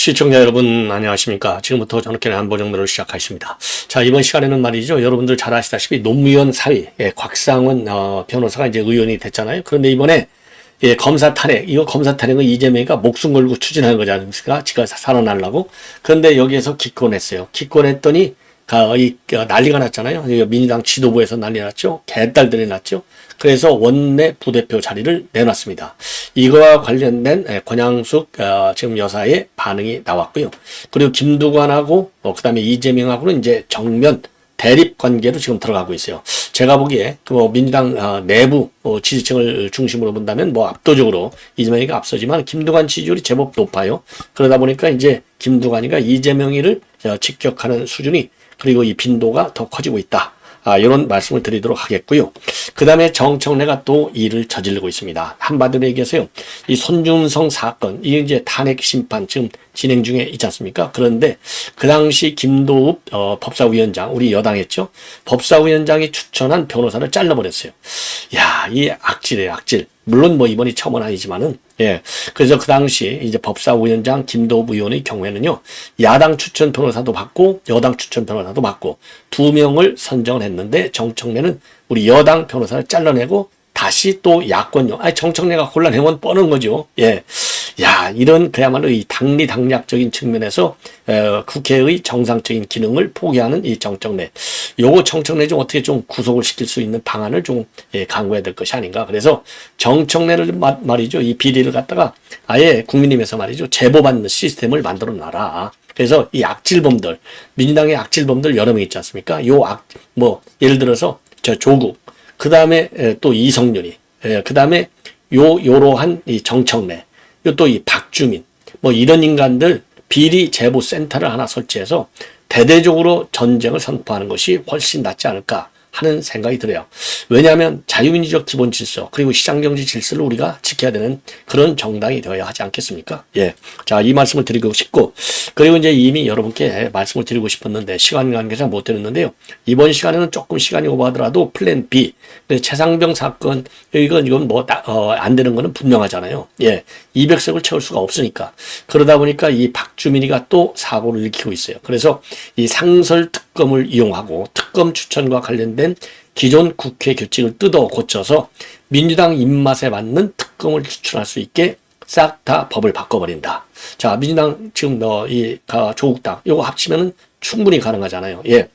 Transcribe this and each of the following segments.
시청자 여러분 안녕하십니까? 지금부터 저녁에 안보정도를 시작하겠습니다. 자 이번 시간에는 말이죠. 여러분들 잘 아시다시피 노무현 사위 예, 곽상원 어, 변호사가 이제 의원이 됐잖아요. 그런데 이번에 예, 검사 탄핵 이거 검사 탄핵은 이재명이가 목숨 걸고 추진하는 거지 않습니까 지가 살아나려고 그런데 여기에서 기권했어요 기권했더니 가, 이, 어, 난리가 났잖아요. 이 민주당 지도부에서 난리 났죠. 개딸들이 났죠. 그래서 원내 부대표 자리를 내놨습니다. 이거와 관련된 예, 권양숙 어, 지금 여사의 반응이 나왔고요. 그리고 김두관하고 어, 그다음에 이재명하고는 이제 정면 대립 관계로 지금 들어가고 있어요. 제가 보기에 그뭐 민주당 어, 내부 어, 지지층을 중심으로 본다면 뭐 압도적으로 이재명이가 앞서지만 김두관 지지율이 제법 높아요. 그러다 보니까 이제 김두관이가 이재명이를 어, 직격하는 수준이 그리고 이 빈도가 더 커지고 있다. 아, 이런 말씀을 드리도록 하겠고요. 그 다음에 정청래가 또 일을 저지르고 있습니다. 한마디로 얘기해서요. 이 손준성 사건, 이게 이제 탄핵 심판 지금 진행 중에 있지 않습니까? 그런데 그 당시 김도읍 어, 법사위원장, 우리 여당했죠? 법사위원장이 추천한 변호사를 잘라버렸어요. 야, 이 악질이에요, 악질. 물론 뭐 이번이 처음은 아니지만은 예 그래서 그 당시 이제 법사 위원장 김도읍 의원의 경우에는요 야당 추천 변호사도 받고 여당 추천 변호사도 받고 두 명을 선정을 했는데 정청래는 우리 여당 변호사를 잘라내고 다시 또 야권용 아니 정청래가 곤란해면 뻔한 거죠 예. 야, 이런 그야말로 이 당리당략적인 측면에서 어, 국회의 정상적인 기능을 포기하는 이 정청래. 요거 정청래 좀 어떻게 좀 구속을 시킬 수 있는 방안을 좀 예, 강구해야 될 것이 아닌가. 그래서 정청래를 마, 말이죠. 이 비리를 갖다가 아예 국민님에서 말이죠. 제보받는 시스템을 만들어 놔라. 그래서 이 악질범들, 민주당의 악질범들 여러 명 있지 않습니까? 요 악, 뭐, 예를 들어서 저 조국, 그 다음에 또 이성윤이, 그 다음에 요, 요러한 이 정청래, 또 이 박주민. 뭐 이런 인간들 비리 제보 센터를 하나 설치해서 대대적으로 전쟁을 선포하는 것이 훨씬 낫지 않을까 하는 생각이 들어요. 왜냐하면 자유민주적 기본 질서 그리고 시장경제 질서를 우리가 지켜야 되는 그런 정당이 되어야 하지 않겠습니까? 예. 자, 이 말씀을 드리고 싶고 그리고 이제 이미 여러분께 말씀을 드리고 싶었는데 시간 관계상 못 드렸는데요. 이번 시간에는 조금 시간이 오버하더라도 플랜 B 최상병 사건 이건 이건 뭐안 어, 되는 거는 분명하잖아요. 예. 200석을 채울 수가 없으니까 그러다 보니까 이 박주민이가 또 사고를 일으키고 있어요. 그래서 이 상설 특 검을 이용하고 특검 추천과 관련된 기존 국회 규칙을 뜯어 고쳐서 민주당 입맛에 맞는 특검을 추천할 수 있게 싹 다 법을 바꿔버린다. 자, 민주당 지금 너이 조국당 요거 합치면은 충분히 가능하잖아요. 예.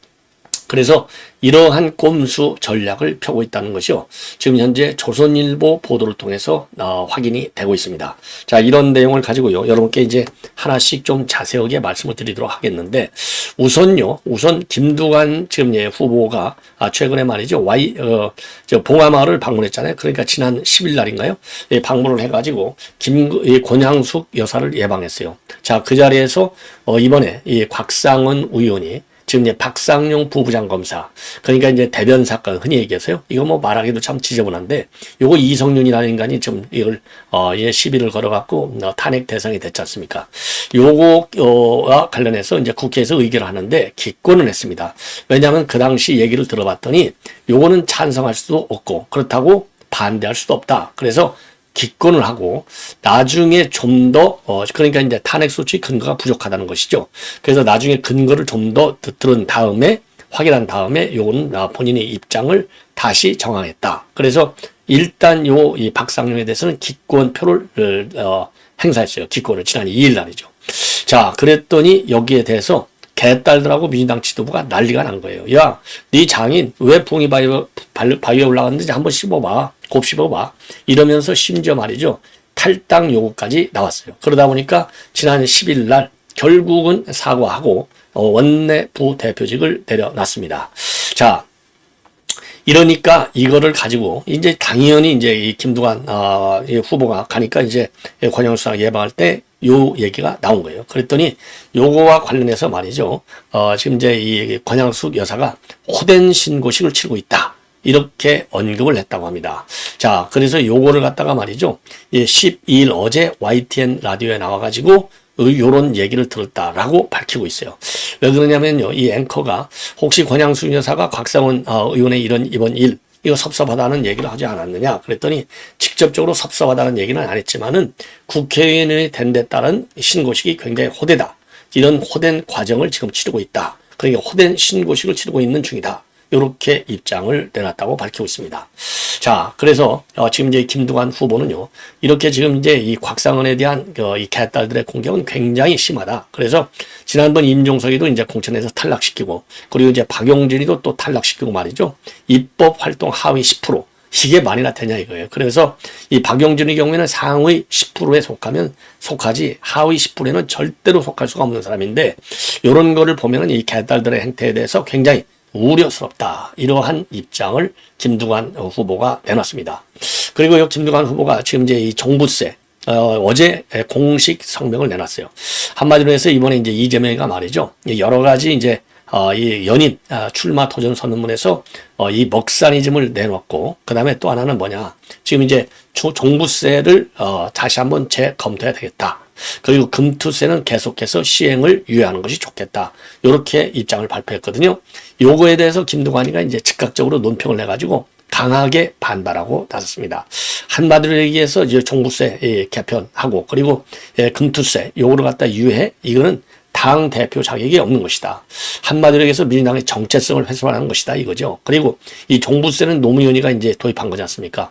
그래서 이러한 꼼수 전략을 펴고 있다는 것이요. 지금 현재 조선일보 보도를 통해서 어, 확인이 되고 있습니다. 자, 이런 내용을 가지고요. 여러분께 이제 하나씩 좀 자세하게 말씀을 드리도록 하겠는데 우선요. 우선 김두관 지금 예 후보가 아, 최근에 말이죠. 와이 어, 저 봉하마을을 방문했잖아요. 그러니까 지난 10일 날인가요? 예, 방문을 해 가지고 김 예, 권향숙 여사를 예방했어요. 자, 그 자리에서 어, 이번에 이 곽상은 의원이 지금 이제 박상용 부부장 검사. 그러니까 이제 대변 사건 흔히 얘기해서요. 이거 뭐 말하기도 참 지저분한데 요거 이성윤이라는 인간이 좀 이걸 어 이제 시비를 걸어갖고 어, 탄핵 대상이 됐지 않습니까? 요거와 관련해서 이제 국회에서 의결을 하는데 기권을 했습니다. 왜냐하면 그 당시 얘기를 들어봤더니 요거는 찬성할 수도 없고 그렇다고 반대할 수도 없다. 그래서 기권을 하고 나중에 좀더 어, 그러니까 이제 탄핵 소추 근거가 부족하다는 것이죠. 그래서 나중에 근거를 좀 더 들은 다음에 확인한 다음에 요거는 아, 본인의 입장을 다시 정하겠다. 그래서 일단 요 이 박상용에 대해서는 기권표를 어, 행사했어요. 기권을 지난 2일 날이죠. 자, 그랬더니 여기에 대해서 개딸들하고 민주당 지도부가 난리가 난 거예요. 야, 네 장인 왜 봉이 바위에, 바위에 올라갔는지 한번 씹어봐. 곱씹어봐. 이러면서 심지어 말이죠. 탈당 요구까지 나왔어요. 그러다 보니까 지난 10일 날 결국은 사과하고 어, 원내 부대표직을 내려놨습니다. 자, 이러니까 이거를 가지고 이제 당연히 이제 이 김두관 어, 후보가 가니까 이제 권영수 상 예방할 때 요 얘기가 나온 거예요. 그랬더니 요거와 관련해서 말이죠. 어, 지금 이제 이 권양숙 여사가 호된 신고식을 치르고 있다. 이렇게 언급을 했다고 합니다. 자, 그래서 요거를 갖다가 말이죠. 예, 12일 어제 YTN 라디오에 나와가지고 요런 얘기를 들었다라고 밝히고 있어요. 왜 그러냐면요. 이 앵커가 혹시 권양수 여사가 곽상원 어, 의원의 이런 이번 일 이거 섭섭하다는 얘기를 하지 않았느냐 그랬더니 직접적으로 섭섭하다는 얘기는 안 했지만은 국회의원이 된 데 따른 신고식이 굉장히 호되다. 이런 호된 과정을 지금 치르고 있다. 그러니까 호된 신고식을 치르고 있는 중이다. 이렇게 입장을 내놨다고 밝히고 있습니다. 자, 그래서 어, 지금 이제 김두관 후보는요, 이렇게 지금 이제 이 곽상원에 대한 그, 이 개딸들의 공격은 굉장히 심하다. 그래서 지난번 임종석이도 이제 공천에서 탈락시키고, 그리고 이제 박용진이도 또 탈락시키고 말이죠. 입법 활동 하위 10%. 이게 많이나 되냐 이거예요. 그래서 이 박용진의 경우에는 상위 10%에 속하면 속하지 하위 10%에는 절대로 속할 수가 없는 사람인데 이런 거를 보면은 이 개딸들의 행태에 대해서 굉장히 우려스럽다. 이러한 입장을 김두관 후보가 내놨습니다. 그리고 이 김두관 후보가 지금 이제 이 종부세 어, 제 공식 성명을 내놨어요. 한마디로 해서 이번에 이제 이재명이가 말이죠. 여러 가지 이제 어, 이 연임 아, 출마 도전 선언문에서 어, 이 먹사니즘을 내놓고 그 다음에 또 하나는 뭐냐 지금 이제 종부세를 어, 다시 한번 재검토해야 되겠다. 그리고 금투세는 계속해서 시행을 유예하는 것이 좋겠다. 이렇게 입장을 발표했거든요. 요거에 대해서 김두관이가 이제 즉각적으로 논평을 내가지고 강하게 반발하고 나섰습니다. 한마디로 얘기해서 이제 종부세 예, 개편하고 그리고 예, 금투세 요거를 갖다 유예 이거는 당 대표 자격이 없는 것이다. 한마디로 얘기해서 민주당의 정체성을 훼손하는 것이다 이거죠. 그리고 이 종부세는 노무현이가 이제 도입한 거지 않습니까?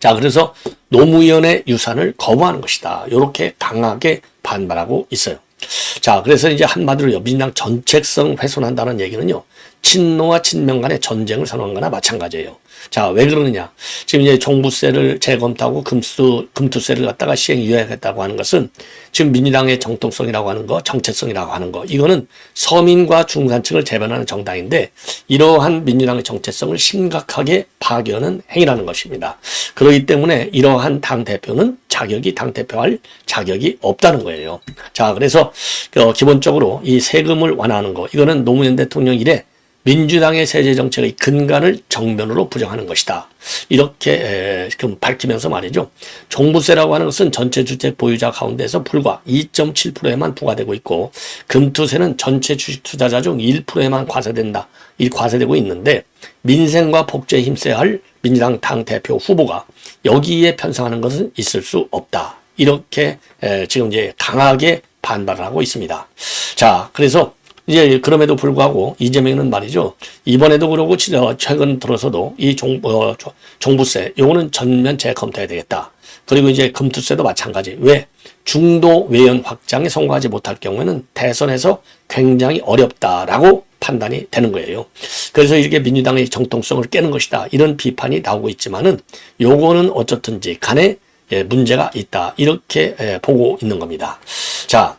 자, 그래서 노무현의 유산을 거부하는 것이다. 이렇게 강하게 반발하고 있어요. 자, 그래서 이제 한마디로 민주당 전책성 훼손한다는 얘기는요. 친노와 친명 간의 전쟁을 선언한 거나 마찬가지예요. 자, 왜 그러느냐. 지금 이제 종부세를 재검토하고 금수, 금투세를 갖다가 시행 유예하겠다고 하는 것은 지금 민주당의 정통성이라고 하는 거, 정체성이라고 하는 거, 이거는 서민과 중산층을 재변하는 정당인데 이러한 민주당의 정체성을 심각하게 파괴하는 행위라는 것입니다. 그렇기 때문에 이러한 당대표는 자격이 당대표할 자격이 없다는 거예요. 자, 그래서 어, 기본적으로 이 세금을 완화하는 거, 이거는 노무현 대통령 이래 민주당의 세제 정책의 근간을 정면으로 부정하는 것이다. 이렇게 밝히면서 말이죠. 종부세라고 하는 것은 전체 주택 보유자 가운데서 불과 2.7%에만 부과되고 있고 금투세는 전체 주식 투자자 중 1%에만 과세된다. 이 과세되고 있는데 민생과 복지에 힘써야 할 민주당 당 대표 후보가 여기에 편성하는 것은 있을 수 없다. 이렇게 지금 이제 강하게 반발을 하고 있습니다. 자, 그래서 이제 그럼에도 불구하고 이재명은 말이죠. 이번에도 그러고 최근 들어서도 이 종, 어, 종부세 요거는 전면 재검토해야 되겠다. 그리고 이제 금투세도 마찬가지. 왜? 중도 외연 확장에 성공하지 못할 경우에는 대선에서 굉장히 어렵다라고 판단이 되는 거예요. 그래서 이렇게 민주당의 정통성을 깨는 것이다. 이런 비판이 나오고 있지만은 요거는 어쨌든지 간에 예, 문제가 있다. 이렇게 예, 보고 있는 겁니다. 자,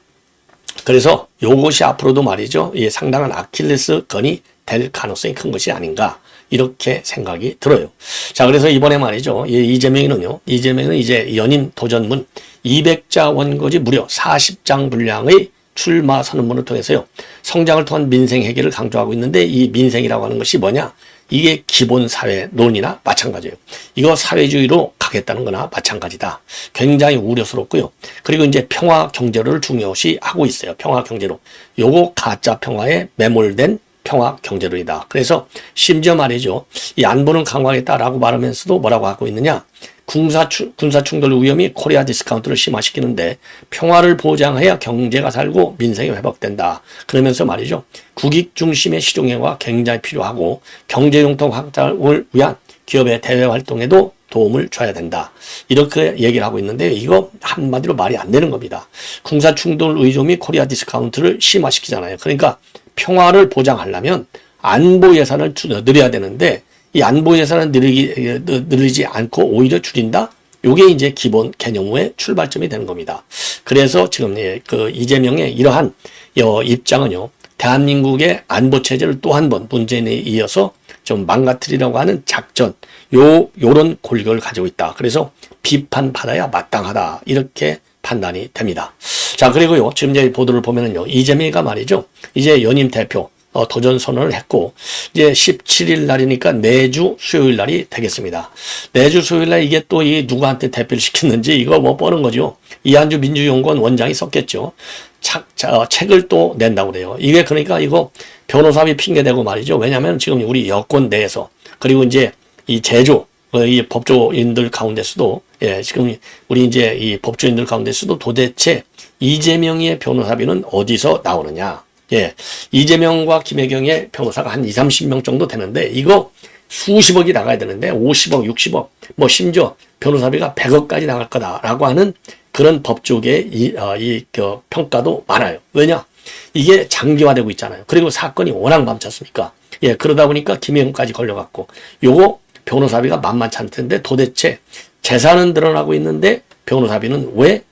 그래서 요것이 앞으로도 말이죠. 예, 상당한 아킬레스 건이 될 가능성이 큰 것이 아닌가. 이렇게 생각이 들어요. 자, 그래서 이번에 말이죠. 예, 이재명이는요. 이재명은 이제 연임 도전문 200자 원고지 무려 40장 분량의 출마 선언문을 통해서요. 성장을 통한 민생 해결을 강조하고 있는데 이 민생이라고 하는 것이 뭐냐? 이게 기본 사회 논이나 마찬가지예요. 이거 사회주의로 가겠다는 거나 마찬가지다. 굉장히 우려스럽고요. 그리고 이제 평화 경제를 중요시 하고 있어요. 평화 경제로. 요거 가짜 평화에 매몰된 평화 경제론이다. 그래서 심지어 말이죠. 이 안보는 강화하겠다라고 말하면서도 뭐라고 하고 있느냐? 군사, 군사 충돌 위험이 코리아 디스카운트를 심화시키는데 평화를 보장해야 경제가 살고 민생이 회복된다. 그러면서 말이죠. 국익 중심의 시종행화가 굉장히 필요하고 경제 융통 확장을 위한 기업의 대외 활동에도 도움을 줘야 된다. 이렇게 얘기를 하고 있는데 이거 한마디로 말이 안 되는 겁니다. 군사 충돌 및 코리아 디스카운트를 심화시키잖아요. 그러니까 평화를 보장하려면 안보 예산을 늘려야 되는데 이 안보 예산을 늘리기, 늘리지 않고 오히려 줄인다? 요게 이제 기본 개념의 출발점이 되는 겁니다. 그래서 지금 예, 그 이재명의 이러한 입장은요, 대한민국의 안보 체제를 또 한 번 문재인에 이어서 좀 망가뜨리려고 하는 작전, 요, 요런 골격을 가지고 있다. 그래서 비판받아야 마땅하다. 이렇게 판단이 됩니다. 자, 그리고요, 지금 이제 보도를 보면은요, 이재명이가 말이죠, 이제 연임 대표, 어, 도전 선언을 했고 이제 17일 날이니까 내주 수요일 날이 되겠습니다. 내주 수요일 날 이게 또 이 누구한테 대표를 시켰는지 이거 뭐 뻔한 거죠. 이한주 민주연구원 원장이 썼겠죠. 책, 자, 어, 책을 또 낸다고 그래요. 이게 그러니까 이거 변호사비 핑계대고 말이죠. 왜냐하면 지금 우리 여권 내에서 그리고 이제 이 제조 어, 이 법조인들 가운데서도 예, 지금 우리 이제 이 법조인들 가운데서도 도대체 이재명의 변호사비는 어디서 나오느냐? 예, 이재명과 김혜경의 변호사가 한 2, 30명 정도 되는데 이거 수십억이 나가야 되는데 50억, 60억, 뭐 심지어 변호사비가 100억까지 나갈 거다라고 하는 그런 법조계의 이, 어, 이, 그 평가도 많아요. 왜냐? 이게 장기화되고 있잖아요. 그리고 사건이 워낙 많잖습니까? 예, 그러다 보니까 김혜경까지 걸려갔고 요거 변호사비가 만만치 않을 텐데 도대체 재산은 드러나고 있는데 변호사비는 왜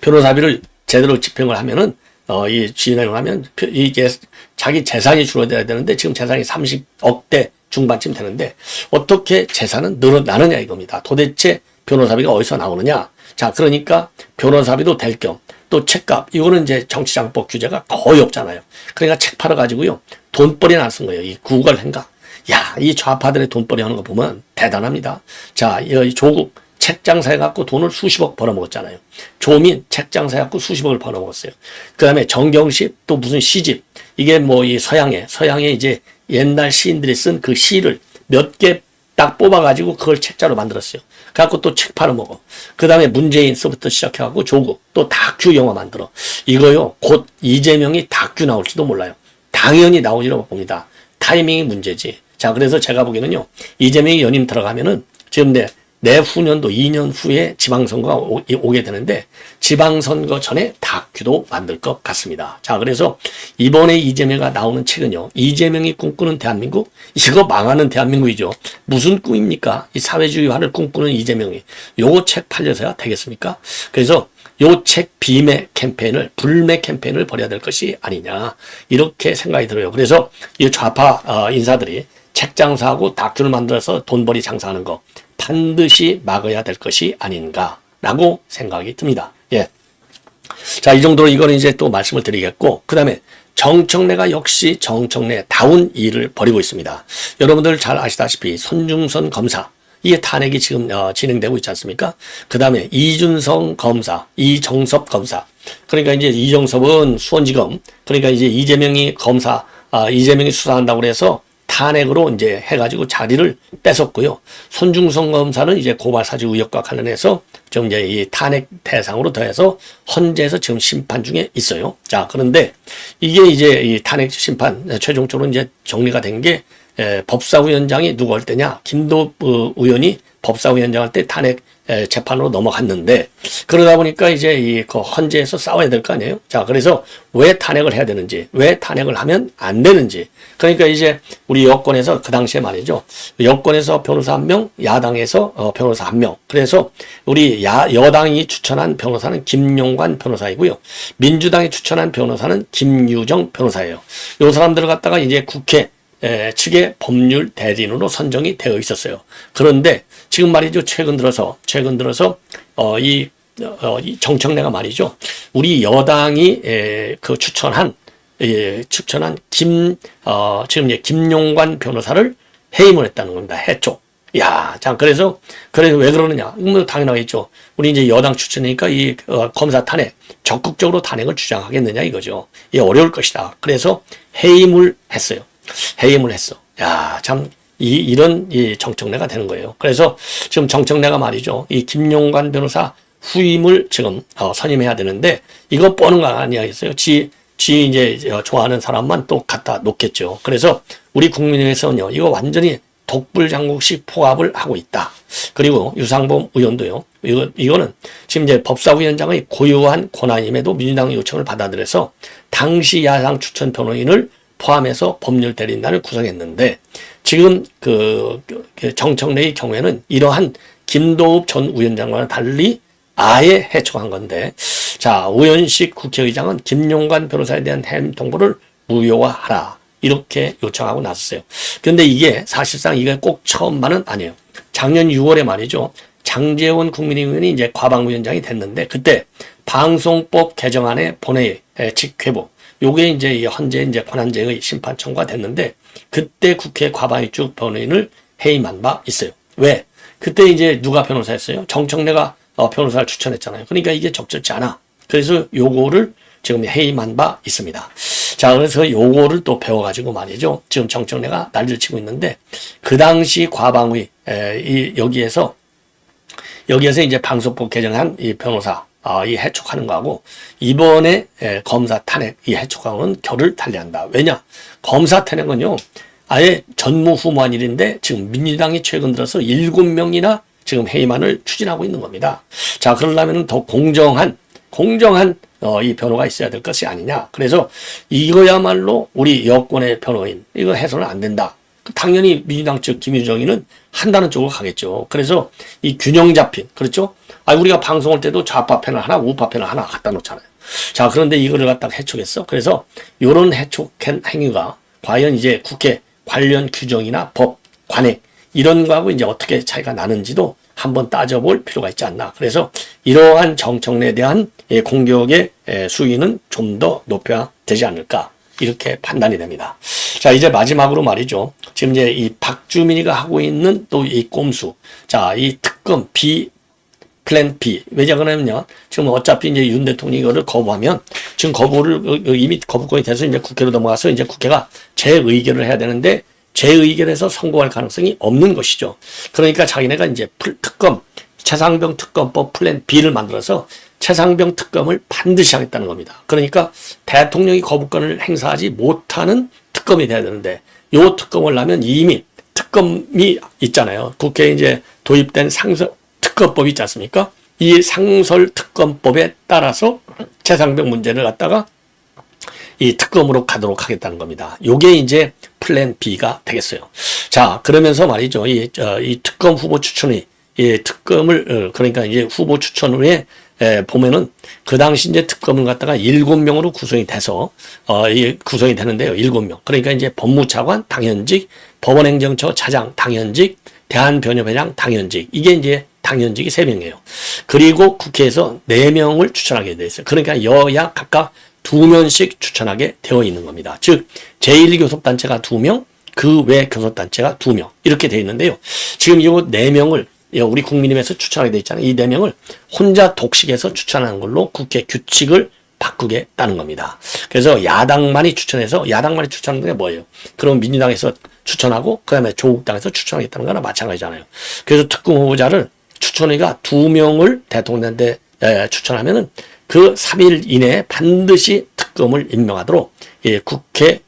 변호사비를 제대로 집행을 하면은 어, 이 진행을 하면 표- 이게 자기 재산이 줄어들어야 되는데 지금 재산이 30억대 중반쯤 되는데 어떻게 재산은 늘어나느냐 이겁니다. 도대체 변호사비가 어디서 나오느냐? 자, 그러니까 변호사비도 될 겸 또 책값 이거는 이제 정치장법 규제가 거의 없잖아요. 그러니까 책 팔아 가지고요 돈벌이 나쓴 거예요. 이 구걸 행각. 야, 이 좌파들의 돈벌이 하는 거 보면 대단합니다. 자, 이 조국 책 장사해갖고 돈을 수십억 벌어먹었잖아요. 조민 책 장사해갖고 수십억을 벌어먹었어요. 그 다음에 정경식 또 무슨 시집. 이게 뭐 이 서양에, 서양에 이제 옛날 시인들이 쓴 그 시를 몇개 딱 뽑아가지고 그걸 책자로 만들었어요. 그래갖고 또 책 팔아먹어. 그 다음에 문재인서부터 시작해갖고 조국 또 다큐 영화 만들어. 이거요, 곧 이재명이 다큐 나올지도 몰라요. 당연히 나오리라고 봅니다. 타이밍이 문제지. 자, 그래서 제가 보기에는요, 이재명이 연임 들어가면은 지금 내, 내후년도 2년 후에 지방선거가 오, 오게 되는데 지방선거 전에 다큐도 만들 것 같습니다. 자, 그래서 이번에 이재명가 나오는 책은요, 이재명이 꿈꾸는 대한민국? 이거 망하는 대한민국이죠. 무슨 꿈입니까? 이 사회주의화를 꿈꾸는 이재명이. 요거 책 팔려서야 되겠습니까? 그래서 요책 비매 캠페인을 불매 캠페인을 벌여야 될 것이 아니냐 이렇게 생각이 들어요. 그래서 이 좌파 어, 인사들이 책 장사하고 다큐를 만들어서 돈벌이 장사하는 거 반드시 막아야 될 것이 아닌가라고 생각이 듭니다. 예. 자, 이 정도로 이거는 이제 또 말씀을 드리겠고, 그 다음에 정청래가 역시 정청래 다운 일을 벌이고 있습니다. 여러분들 잘 아시다시피 손중선 검사, 이게 탄핵이 지금 어, 진행되고 있지 않습니까? 그 다음에 이준성 검사, 이정섭 검사. 그러니까 이제 이정섭은 수원지검, 그러니까 이제 이재명이 검사, 아, 이재명이 수사한다고 그래서 탄핵으로 이제 해가지고 자리를 뺏었고요. 손중성 검사는 이제 고발 사주 의혹과 관련해서 지금 이제 이 탄핵 대상으로 더해서 헌재에서 지금 심판 중에 있어요. 자, 그런데 이게 이제 이 탄핵 심판 최종적으로 이제 정리가 된 게 법사위원장이 누구 할 때냐? 김도 어, 의원이 법사위원장 할 때 탄핵 에, 재판으로 넘어갔는데 그러다 보니까 이제 이그 헌재에서 싸워야 될 거 아니에요. 자, 그래서 왜 탄핵을 해야 되는지, 왜 탄핵을 하면 안 되는지. 그러니까 이제 우리 여권에서 그 당시에 말이죠. 여권에서 변호사 한 명, 야당에서 어, 변호사 한 명. 그래서 우리 야 여당이 추천한 변호사는 김용관 변호사이고요. 민주당이 추천한 변호사는 김유정 변호사예요. 요 사람들을 갖다가 이제 국회 에, 측의 법률 대리인으로 선정이 되어 있었어요. 그런데 지금 말이죠. 최근 들어서 최근 들어서 어, 이, 어, 이 정청래가 말이죠. 우리 여당이 에, 그 추천한 예, 추천한 김 어, 지금 이제 김용관 변호사를 해임을 했다는 겁니다. 해촉. 야, 자 그래서 그래서 왜 그러느냐? 뭐 당연하겠죠. 우리 이제 여당 추천이니까 이 어, 검사 탄핵 적극적으로 탄핵을 주장하겠느냐 이거죠. 이 어려울 것이다. 그래서 해임을 했어요. 해임을 했어. 야, 참, 이, 이런, 이 정청래가 되는 거예요. 그래서 지금 정청래가 말이죠. 이 김용관 변호사 후임을 지금, 어, 선임해야 되는데, 이거 뻔한 거 아니겠어요? 지, 지 이제 좋아하는 사람만 또 갖다 놓겠죠. 그래서 우리 국민의힘에서는요, 이거 완전히 독불장국식 포압을 하고 있다. 그리고 유상범 의원도요. 이거 이거는 지금 이제 법사위원장의 고유한 권한임에도 민주당 요청을 받아들여서 당시 야당 추천 변호인을 포함해서 법률 대리인단을 구성했는데 지금 그, 그 정청래의 경우에는 이러한 김도읍 전 위원장과는 달리 아예 해촉한 건데 자 우현식 국회의장은 김용관 변호사에 대한 해임 통보를 무효화하라 이렇게 요청하고 나섰어요. 그런데 이게 사실상 이게 꼭 처음만은 아니에요. 작년 6월에 말이죠. 장재원 국민의원이 이제 과방위원장이 됐는데 그때 방송법 개정안의 본회의 직회부 요게 이제 이 현재 이제 권한제의 심판 청구가 됐는데 그때 국회 과반위축 변호인을 해임한 바 있어요. 왜? 그때 이제 누가 변호사였어요? 정청래가 어, 변호사를 추천했잖아요. 그러니까 이게 적절치 않아. 그래서 요거를 지금 해임한 바 있습니다. 자, 그래서 요거를 또 배워가지고 말이죠. 지금 정청래가 난리를 치고 있는데 그 당시 과방위 에, 이 여기에서 여기에서 이제 방송법 개정한 이 변호사 아, 이 해촉하는 거하고 이번에 에, 검사 탄핵 이 해촉하고는 결을 달리한다. 왜냐? 검사 탄핵은요. 아예 전무후무한 일인데 지금 민주당이 최근 들어서 일곱 명이나 지금 해임안을 추진하고 있는 겁니다. 자, 그러려면 더 공정한 공정한 어, 이 변호가 있어야 될 것이 아니냐. 그래서 이거야말로 우리 여권의 변호인 이거 해서는 안 된다. 당연히 민주당 측 김유정이는 한다는 쪽으로 가겠죠. 그래서 이 균형 잡힌 그렇죠. 아 우리가 방송할 때도 좌파 패널 하나 우파 패널 하나 갖다 놓잖아요. 자 그런데 이거를 갖다가 해촉했어. 그래서 요런 해촉한 행위가 과연 이제 국회 관련 규정이나 법 관행 이런 거하고 이제 어떻게 차이가 나는지도 한번 따져볼 필요가 있지 않나. 그래서 이러한 정청래에 대한 예, 공격의 예, 수위는 좀 더 높여야 되지 않을까. 이렇게 판단이 됩니다. 자, 이제 마지막으로 말이죠. 지금 이제 이 박주민이가 하고 있는 또 이 꼼수. 자, 이 특검 B 플랜 B. 왜냐 그러면요. 지금 어차피 이제 윤 대통령이 이거를 거부하면 지금 거부를 어, 어, 이미 거부권이 돼서 이제 국회로 넘어가서 이제 국회가 재의결을 해야 되는데 재의결에서 성공할 가능성이 없는 것이죠. 그러니까 자기네가 이제 특검 최상병 특검법 플랜 B를 만들어서 최상병 특검을 반드시 하겠다는 겁니다. 그러니까 대통령이 거부권을 행사하지 못하는 특검이 돼야 되는데 요 특검을 하면 이미 특검이 있잖아요. 국회에 이제 도입된 상설 특검법이 있지 않습니까? 이 상설 특검법에 따라서 최상병 문제를 갖다가 이 특검으로 가도록 하겠다는 겁니다. 요게 이제 플랜 B가 되겠어요. 자, 그러면서 말이죠. 이, 어, 이 특검 후보 추천이 이 특검을 어, 그러니까 이제 후보 추천 후에 에, 보면은 그 당시 이제 특검을 갖다가 일곱 명으로 구성이 돼서 어, 이 구성이 되는데요. 일곱 명. 그러니까 이제 법무차관 당연직, 법원행정처 차장 당연직, 대한변협회장 당연직. 이게 이제 당연직이 세명이에요 그리고 국회에서 네명을 추천하게 돼 있어요. 그러니까 여야 각각 두명씩 추천하게 되어 있는 겁니다. 즉, 제1교섭단체가 두명 그 외 교섭단체가 두명 이렇게 되어 있는데요. 지금 이 네명을 우리 국민의힘에서 추천하게 돼 있잖아요. 이 네 명을 혼자 독식해서 추천하는 걸로 국회 규칙을 바꾸겠다는 겁니다. 그래서 야당만이 추천해서 야당만이 추천하는 게 뭐예요? 그럼 민주당에서 추천하고 그다음에 조국당에서 추천하겠다는 거나 마찬가지잖아요. 그래서 특검 후보자를 추천위가 두 명을 대통령한테 추천하면은 그 3일 이내에 반드시 특검을 임명하도록 예, 국회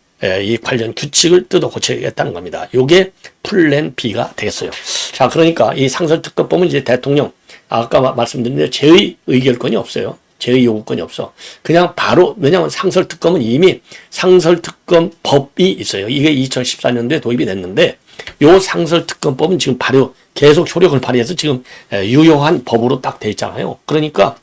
이 관련 규칙을 뜯어 고치겠다는 겁니다. 요게 플랜 B가 되겠어요. 자, 그러니까 이 상설특검법은 이제 대통령, 아까 말씀드린 대로 제의 의결권이 없어요. 제의 요구권이 없어. 그냥 바로, 왜냐하면 상설특검은 이미 상설특검 법이 있어요. 이게 2014년도에 도입이 됐는데, 요 상설특검법은 지금 발효, 계속 효력을 발휘해서 지금 유효한 법으로 딱 돼 있잖아요. 그러니까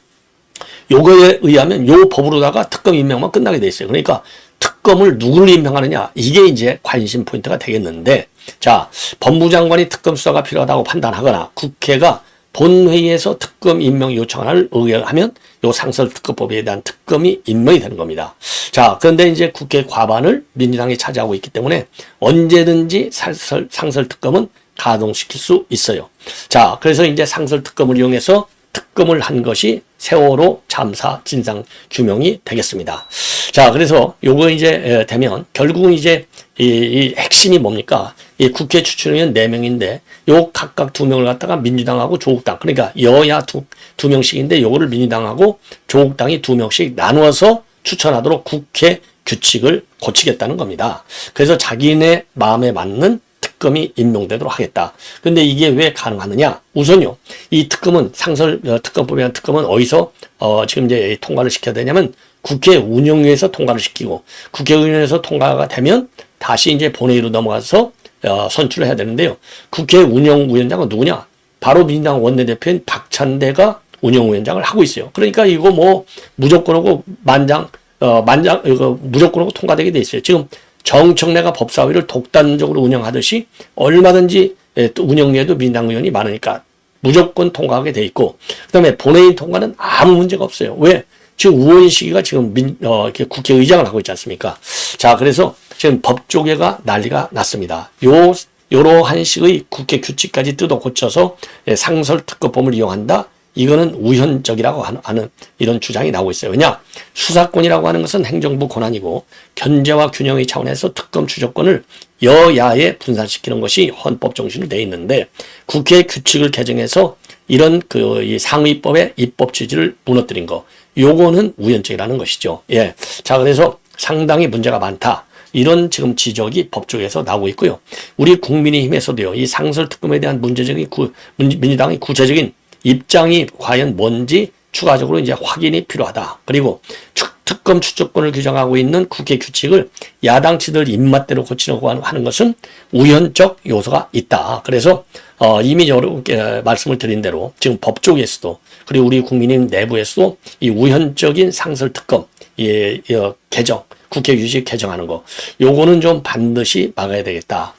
요거에 의하면 요 법으로다가 특검 임명만 끝나게 돼 있어요. 그러니까 특검을 누구를 임명하느냐 이게 이제 관심 포인트가 되겠는데 자 법무장관이 특검 수사가 필요하다고 판단하거나 국회가 본회의에서 특검 임명 요청을 의결하면 요 상설 특검법에 대한 특검이 임명이 되는 겁니다. 자, 그런데 이제 국회 과반을 민주당이 차지하고 있기 때문에 언제든지 상설, 상설 특검은 가동시킬 수 있어요. 자, 그래서 이제 상설 특검을 이용해서 특검을 한 것이 세월호 참사 진상 규명이 되겠습니다. 자, 그래서 요거 이제 되면 결국은 이제 이, 이 핵심이 뭡니까? 이 국회 추천위원 4명인데 요 각각 2명을 갖다가 민주당하고 조국당 그러니까 여야 두, 두 명씩인데 요거를 민주당하고 조국당이 2명씩 나누어서 추천하도록 국회 규칙을 고치겠다는 겁니다. 그래서 자기네 마음에 맞는 특검이 임명되도록 하겠다. 근데 이게 왜 가능하느냐? 우선요, 이 특검은 상설 어, 특검법이란 특검은 어디서 어, 지금 이제 통과를 시켜야 되냐면 국회 운영위에서 통과를 시키고 국회 운영위에서 통과가 되면 다시 이제 본회의로 넘어가서 어, 선출을 해야 되는데요. 국회 운영위원장은 누구냐? 바로 민주당 원내대표인 박찬대가 운영위원장을 하고 있어요. 그러니까 이거 뭐 무조건하고 만장 어 만장 이거 무조건하고 통과되게 돼 있어요. 지금 정청래가 법사위를 독단적으로 운영하듯이 얼마든지 예, 또 운영위에도 민당 의원이 많으니까 무조건 통과하게 돼 있고 그다음에 본회의 통과는 아무 문제가 없어요. 왜? 지금 우원식이가 지금 민, 어, 이렇게 국회의장을 하고 있지 않습니까? 자, 그래서 지금 법조계가 난리가 났습니다. 요, 요러한 식의 국회 규칙까지 뜯어 고쳐서 예, 상설특급범을 이용한다? 이거는 우현적이라고 하는, 이런 주장이 나오고 있어요. 왜냐? 수사권이라고 하는 것은 행정부 권한이고 견제와 균형의 차원에서 특검 추적권을 여야에 분산시키는 것이 헌법 정신으로 돼 있는데 국회 규칙을 개정해서 이런 그이 상위법의 입법 취지를 무너뜨린 거 요거는 우연적이라는 것이죠. 예. 자, 그래서 상당히 문제가 많다. 이런 지금 지적이 법조에서 나오고 있고요. 우리 국민의힘에서도요, 이 상설 특검에 대한 문제적인 구, 민- 민주당의 구체적인 입장이 과연 뭔지 추가적으로 이제 확인이 필요하다. 그리고 추- 특검 추적권을 규정하고 있는 국회 규칙을 야당치들 입맛대로 고치려고 하는- 것은 우연적 요소가 있다. 그래서 어, 이미 여러 개 말씀을 드린 대로 지금 법조계에서도 그리고 우리 국민의힘 내부에서도 이 우연적인 상설 특검 예, 예, 개정 국회 규칙 개정하는 거 요거는 좀 반드시 막아야 되겠다.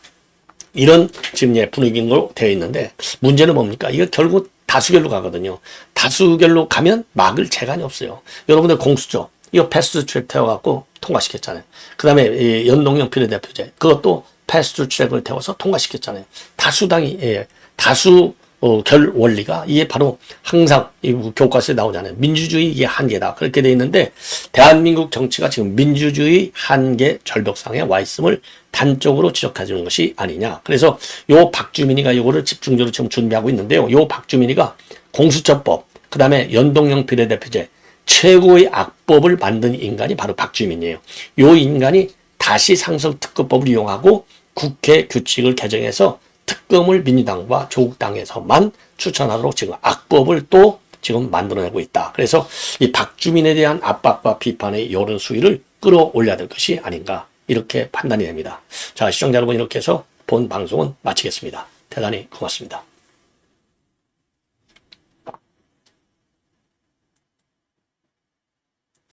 이런 지금 예 분위기인 걸로 되어 있는데 문제는 뭡니까? 이거 결국 다수결로 가거든요. 다수결로 가면 막을 재간이 없어요. 여러분들 공수처 이거 패스트 트랙 태워갖고 통과시켰잖아요. 그 다음에 연동형 비례대표제 그것도 패스트 트랙을 태워서 통과시켰잖아요. 다수당이 예, 다수 어, 결 원리가 이게 바로 항상 이 교과서에 나오잖아요. 민주주의 이게 한계다. 그렇게 돼 있는데 대한민국 정치가 지금 민주주의 한계 절벽상에 와 있음을 단적으로 지적해 주는 것이 아니냐. 그래서 요 박주민이가 이거를 집중적으로 지금 준비하고 있는데요. 요 박주민이가 공수처법, 그 다음에 연동형 비례대표제, 최고의 악법을 만든 인간이 바로 박주민이에요. 요 인간이 다시 상설특급법을 이용하고 국회 규칙을 개정해서 특검을 민주당과 조국당에서만 추천하도록 지금 악법을 또 지금 만들어내고 있다. 그래서 이 박주민에 대한 압박과 비판의 여론 수위를 끌어올려야 될 것이 아닌가 이렇게 판단이 됩니다. 자 시청자 여러분 이렇게 해서 본 방송은 마치겠습니다. 대단히 고맙습니다.